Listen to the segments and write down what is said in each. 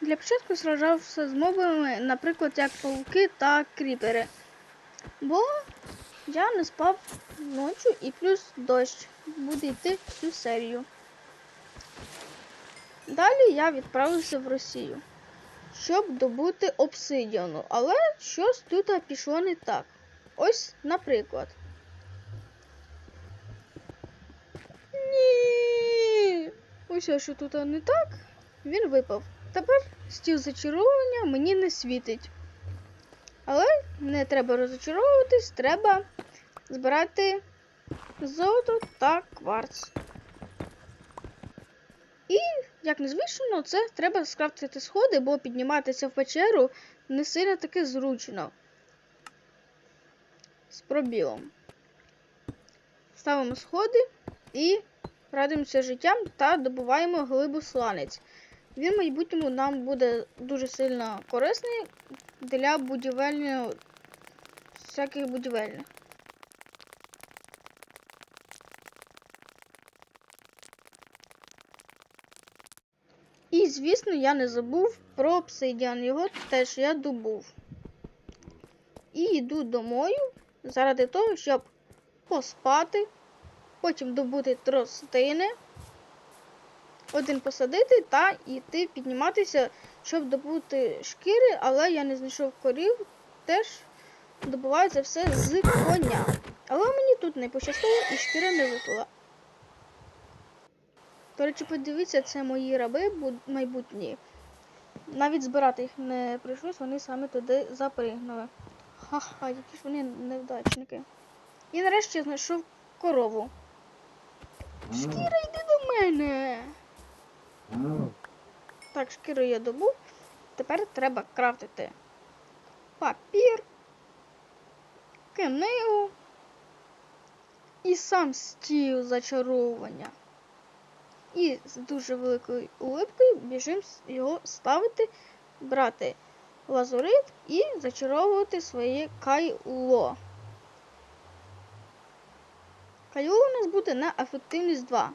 Для початку сражався з мобами, наприклад, як пауки та кріпери. Бо я не спав ночі і плюс дощ буде йти всю серію. Далі я відправився в Росію, щоб добути обсидіану, але щось тут пішло не так. Ось, наприклад. Ні. Ось що тут не так. Він випав. Тепер стіл зачаровування мені не світить. Але не треба розочаровуватись, треба збирати золото та кварц. І, як незвично, це треба скрафтити сходи, бо підніматися в печеру не сильно таки зручно. З пробілом. Ставимо сходи і радуємося життям та добуваємо глибу сланець. Він в майбутньому нам буде дуже сильно корисний для будівельного всяких будівельних. І, звісно, я не забув про обсидіан. Його теж я добув. І йду домою заради того, щоб поспати, потім добути тростини, один посадити та йти підніматися, щоб добути шкіри, але я не знайшов корів, теж добуваю це все з коня. Але мені тут не пощастило і шкіра не випала. До речі, подивіться, це мої раби майбутні. Навіть збирати їх не прийшлось, вони саме туди запригнули. Ха-ха, які ж вони невдачники. І нарешті я знайшов корову. Шкіра, йди до мене. Так, шкіру я добув. Тепер треба крафтити папір, книгу і сам стіл зачаровування. І з дуже великою улипкою біжимо його ставити, брати лазурит і зачаровувати своє кайло. Кайло у нас буде на ефективність 2.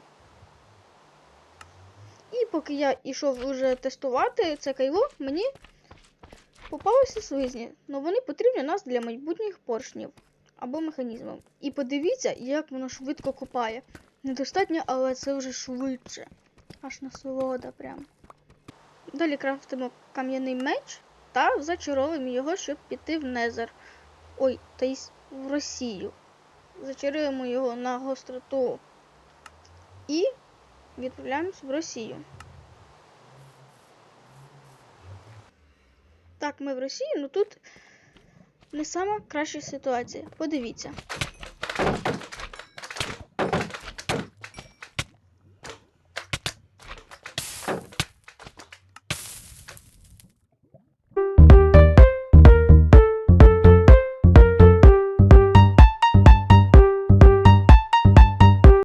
Поки я йшов уже тестувати це кайло, мені попалися слизні. але вони потрібні у нас для майбутніх поршнів або механізмів. І подивіться, як воно швидко копає. Недостатньо, але це вже швидше. Аж насолода прям. Далі крафтимо кам'яний меч та зачаровуємо його, щоб піти в Незер. Ой, та й в Росію. Зачаруємо його на гостроту і відправляємось в Росію. Так, ми в Росії, ну тут не сама краща ситуація. Подивіться.